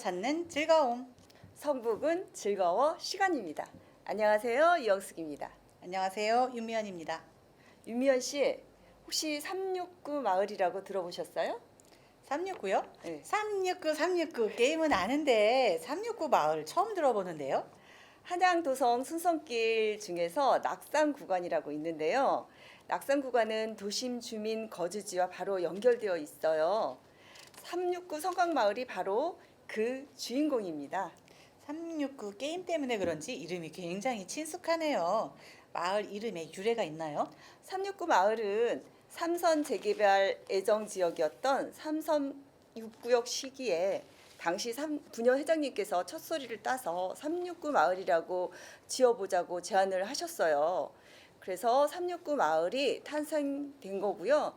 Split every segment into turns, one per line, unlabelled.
찾는 즐거움.
성북은 즐거워 시간입니다. 안녕하세요. 이영숙입니다.
안녕하세요. 윤미연입니다.
윤미연 씨, 혹시 369 마을이라고 들어보셨어요?
369요?
네.
369, 369 게임은 아는데 369 마을 처음 들어보는데요.
한양도성 순성길 중에서 낙산 구간이라고 있는데요. 낙산 구간은 도심 주민 거주지와 바로 연결되어 있어요. 369 성곽마을이 바로 그 주인공입니다.
369 게임 때문에 그런지 이름이 굉장히 친숙하네요. 마을 이름에 유래가 있나요?
369 마을은 삼선 재개발 예정 지역이었던 삼선 6구역 시기에 당시 삼, 부녀 회장님께서 첫 소리를 따서 369 마을이라고 지어보자고 제안을 하셨어요. 그래서 369 마을이 탄생된 거고요.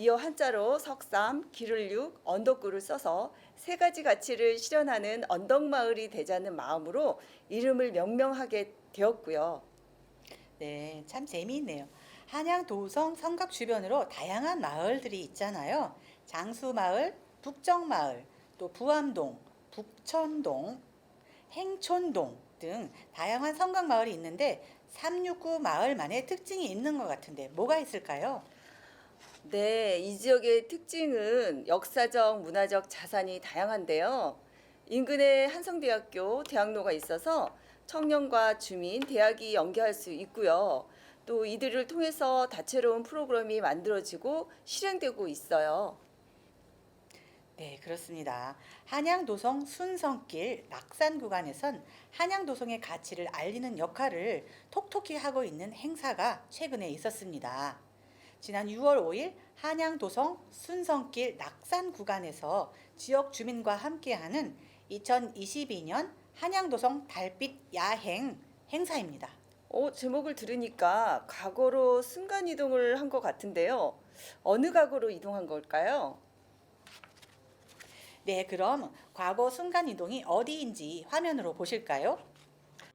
이어 한자로 석삼, 길을 육, 언덕구를 써서 세 가지 가치를 실현하는 언덕마을이 되자는 마음으로 이름을 명명하게 되었고요.
네, 참 재미있네요. 한양 도성 성곽 주변으로 다양한 마을들이 있잖아요. 장수마을, 북정마을, 또 부암동, 북천동, 행촌동 등 다양한 성곽 마을이 있는데 369 마을만의 특징이 있는 것 같은데 뭐가 있을까요?
네, 이 지역의 특징은 역사적, 문화적 자산이 다양한데요. 인근에 한성대학교, 대학로가 있어서 청년과 주민, 대학이 연계할 수 있고요. 또 이들을 통해서 다채로운 프로그램이 만들어지고 실행되고 있어요.
네, 그렇습니다. 한양도성 순성길 낙산 구간에선 한양도성의 가치를 알리는 역할을 톡톡히 하고 있는 행사가 최근에 있었습니다. 지난 6월 5일 한양도성 순성길 낙산 구간에서 지역 주민과 함께하는 2022년 한양도성 달빛 야행 행사입니다.
어, 제목을 들으니까 과거로 순간 이동을 한 것 같은데요. 어느 과거로 이동한 걸까요?
네, 그럼 과거 순간 이동이 어디인지 화면으로 보실까요?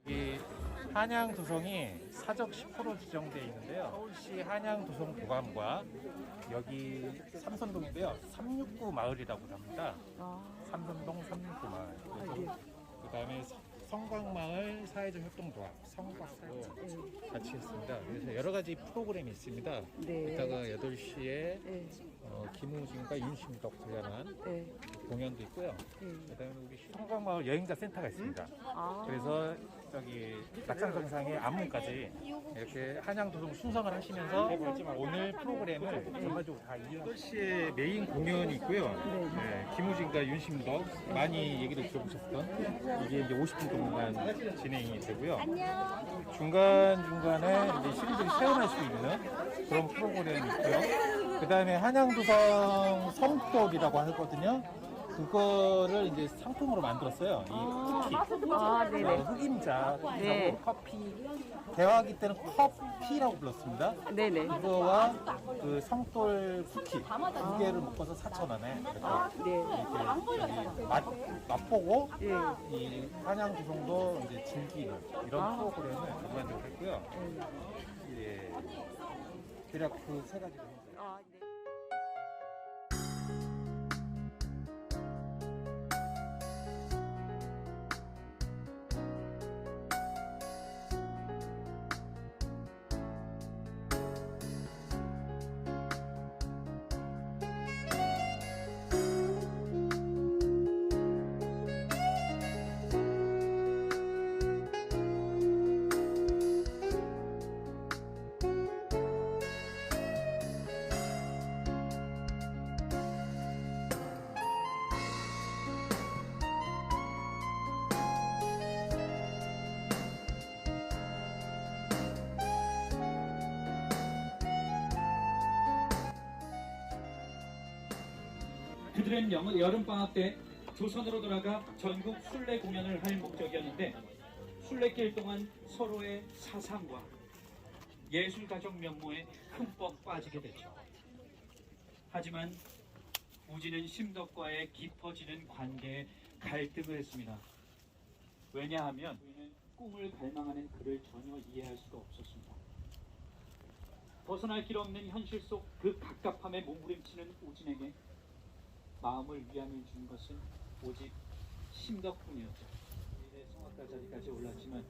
이 한양 도성이 사적 10% 지정되어 있는데요. 서울시 한양 도성 도감과 여기 삼선동인데요. 369 마을이라고 합니다. 삼선동 369 마을. 그래서 그다음에 성곽마을 사회적 협동조합 성곽도 같이 했습니다. 그래서 여러 가지 프로그램이 있습니다. 이따가 8시에 어, 김우진과 윤심덕 관련한 공연도 있고요. 그다음에 우리 성곽마을 여행자 센터가 있습니다. 그래서 저기 낙산정상의 안문까지 이렇게 한양도성 순상을 하시면서 오늘 프로그램을 전반적으로 다 이해하시고 8시에 메인 공연이 있고요. 네, 김우진과 윤심덕 많이 얘기를 들어보셨던 이게 이제 50분 동안 진행이 되고요. 중간중간에 이제 시민들이 체험할 수 있는 그런 프로그램이 있고요. 그 다음에 한양도성 성떡이라고 하거든요. 그거를 이제 상품으로 만들었어요. 이 쿠키.
아,
어, 흑임자,
네.
커피. 대화기 때는 커피라고 불렀습니다.
네네.
그거와 그 성돌 쿠키 두 개를 묶어서 4,000원에
네.
맛, 맛보고
예.
이 한양 구성도 이제 즐기는 이런 프로그램을 만들고 했고요. 예. 대략 그 세 가지로.
아,
그들은 영- 여름방학 때 조선으로 돌아가 전국 순례 공연을 할 목적이었는데 순례길 동안 서로의 사상과 예술가적 면모에 흠뻑 빠지게 됐죠. 하지만 우지는 심덕과의 깊어지는 관계에 갈등을 했습니다. 왜냐하면 꿈을 갈망하는 그를 전혀 이해할 수가 없었습니다. 벗어날 길 없는 현실 속 그 갑갑함에 몸부림치는 우진에게 마음을 위안해 준 것은 오직 심덕뿐이었죠. 이제 성악가 자리까지 올랐지만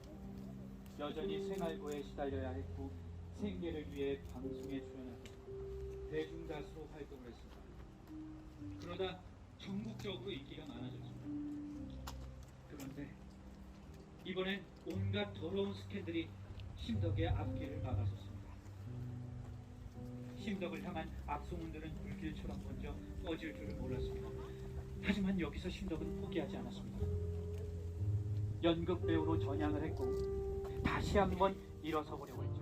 여전히 생활고에 시달려야 했고 생계를 위해 방송에 출연하고 대중 가수로 활동을 했습니다. 그러다 전국적으로 인기가 많아졌습니다. 그런데 이번엔 온갖 더러운 스캔들이 심덕의 앞길을 막아섰습니다. 심덕을 향한 악소문들은 불길처럼 먼저 꺼질 줄을 몰랐습니다. 하지만 여기서 심덕은 포기하지 않았습니다. 연극 배우로 전향을 했고 다시 한번 일어서 보려고.
광활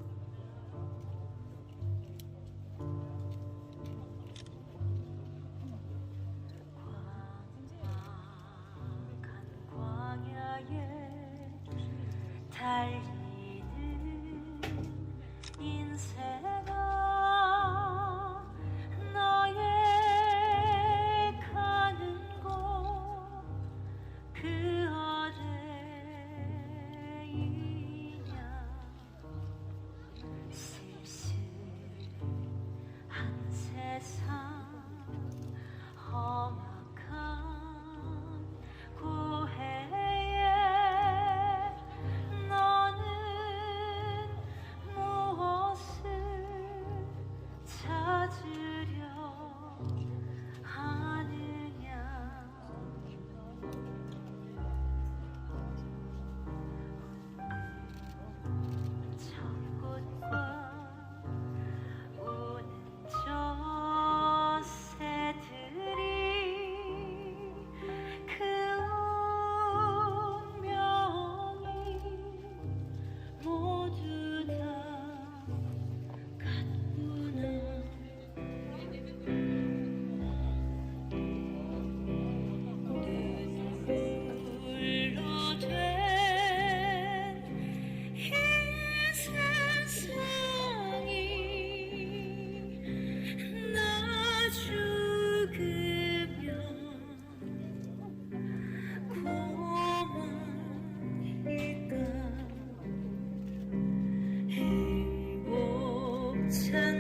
행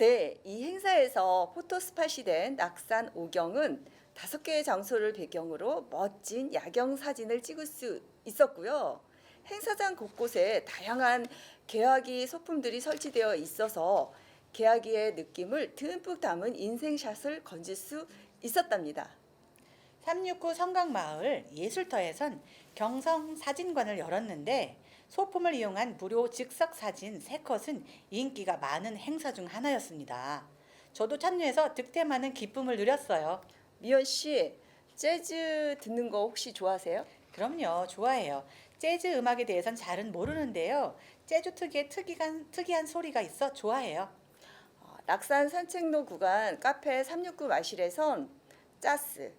네, 이 행사에서 포토스팟이 된 낙산 오경은 다섯 개의 장소를 배경으로 멋진 야경 사진을 찍을 수 있었고요. 행사장 곳곳에 다양한 개화기 소품들이 설치되어 있어서 개화기의 느낌을 듬뿍 담은 인생샷을 건질 수 있었답니다.
369 성강마을 예술터에선 경성 사진관을 열었는데 소품을 이용한 무료 즉석 사진 세 컷은 인기가 많은 행사 중 하나였습니다. 저도 참여해서 득템하는 기쁨을 누렸어요.
미연 씨, 재즈 듣는 거 혹시 좋아하세요?
그럼요, 좋아해요. 재즈 음악에 대해선 잘은 모르는데요. 재즈 특유의 특이한, 특이한 소리가 있어 좋아해요.
어, 낙산 산책로 구간 카페 369 마실에선 짜스,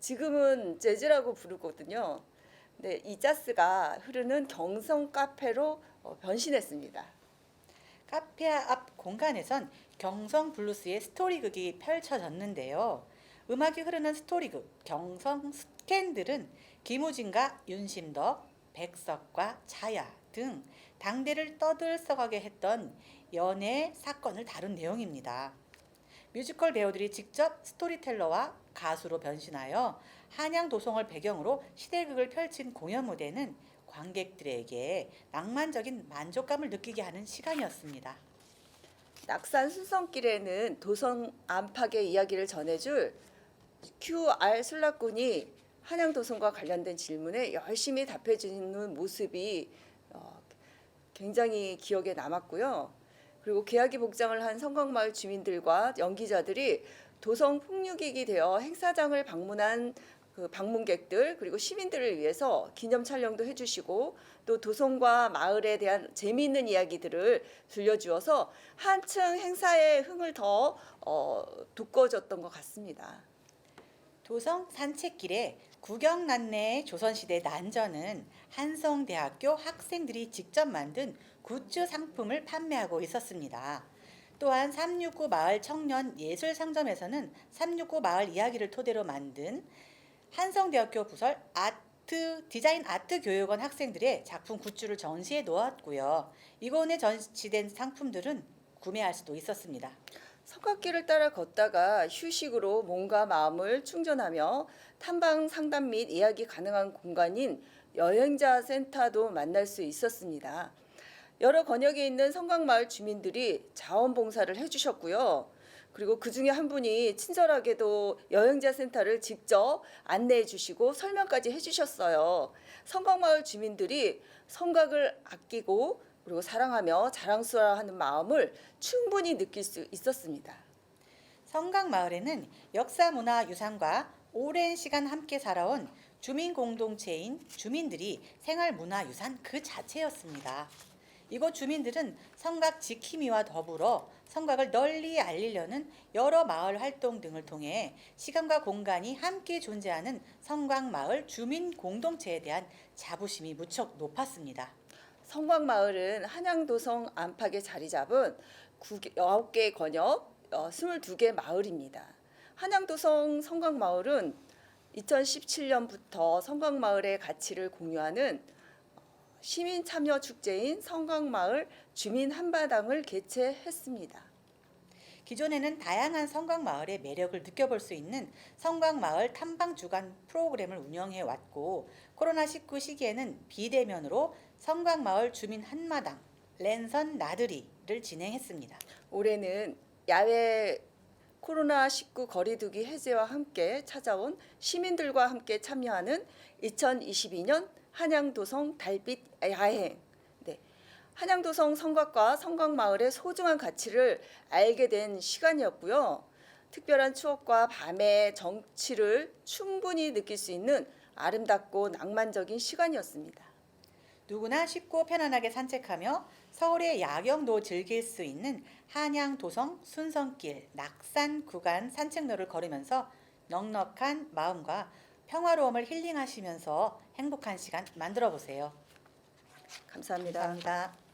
지금은 재즈라고 부르거든요. 네, 이 짜스가 흐르는 경성 카페로 어, 변신했습니다.
카페 앞 공간에선 경성 블루스의 스토리극이 펼쳐졌는데요. 음악이 흐르는 스토리극 경성 스캔들은 김우진과 윤심덕, 백석과 자야 등 당대를 떠들썩하게 했던 연애 사건을 다룬 내용입니다. 뮤지컬 배우들이 직접 스토리텔러와 가수로 변신하여 한양 도성을 배경으로 시대극을 펼친 공연 무대는 관객들에게 낭만적인 만족감을 느끼게 하는 시간이었습니다.
낙산 순성길에는 도성 안팎의 이야기를 전해줄 QR 술락군이 한양 도성과 관련된 질문에 열심히 답해주는 모습이 어, 굉장히 기억에 남았고요. 그리고 개화기 복장을 한 성곽마을 주민들과 연기자들이 도성 풍류객이 되어 행사장을 방문한 그 방문객들 그리고 시민들을 위해서 기념 촬영도 해주시고 또 도성과 마을에 대한 재미있는 이야기들을 들려주어서 한층 행사의 흥을 더 어, 돋궈줬던 것 같습니다.
도성 산책길에 구경 난내의 조선시대 난전은 한성대학교 학생들이 직접 만든 굿즈 상품을 판매하고 있었습니다. 또한 369 마을 청년 예술 상점에서는 369 마을 이야기를 토대로 만든 한성대학교 부설 아트 디자인 아트 교육원 학생들의 작품 굿즈를 전시해 놓았고요. 이곳에 전시된 상품들은 구매할 수도 있었습니다.
성곽길을 따라 걷다가 휴식으로 몸과 마음을 충전하며 탐방 상담 및 이야기 가능한 공간인 여행자 센터도 만날 수 있었습니다. 여러 권역에 있는 성곽마을 주민들이 자원봉사를 해주셨고요. 그리고 그 중에 한 분이 친절하게도 여행자 센터를 직접 안내해 주시고 설명까지 해 주셨어요. 성곽마을 주민들이 성곽을 아끼고 그리고 사랑하며 자랑스러워하는 마음을 충분히 느낄 수 있었습니다.
성곽마을에는 역사 문화 유산과 오랜 시간 함께 살아온 주민 공동체인 주민들이 생활 문화 유산 그 자체였습니다. 이곳 주민들은 성곽 지킴이와 더불어 성곽을 널리 알리려는 여러 마을 활동 등을 통해 시간과 공간이 함께 존재하는 성곽마을 주민 공동체에 대한 자부심이 무척 높았습니다.
성곽마을은 한양도성 안팎에 자리 잡은 9개 권역 어, 22개 마을입니다. 한양도성 성곽마을은 2017년부터 성곽마을의 가치를 공유하는 시민 참여 축제인 성곽마을 주민 한바당을 개최했습니다.
기존에는 다양한 성곽마을의 매력을 느껴볼 수 있는 성곽마을 탐방 주간 프로그램을 운영해 왔고 코로나19 시기에는 비대면으로 성곽마을 주민 한마당 랜선 나들이를 진행했습니다.
올해는 야외 코로나19 거리두기 해제와 함께 찾아온 시민들과 함께 참여하는 2022년 한양도성 달빛 야행. 네. 한양도성 성곽과 성곽마을의 소중한 가치를 알게 된 시간이었고요. 특별한 추억과 밤의 정취를 충분히 느낄 수 있는 아름답고 낭만적인 시간이었습니다.
누구나 쉽고 편안하게 산책하며 서울의 야경도 즐길 수 있는 한양 도성 순성길 낙산 구간 산책로를 걸으면서 넉넉한 마음과 평화로움을 힐링하시면서 행복한 시간 만들어 보세요.
감사합니다.
감사합니다.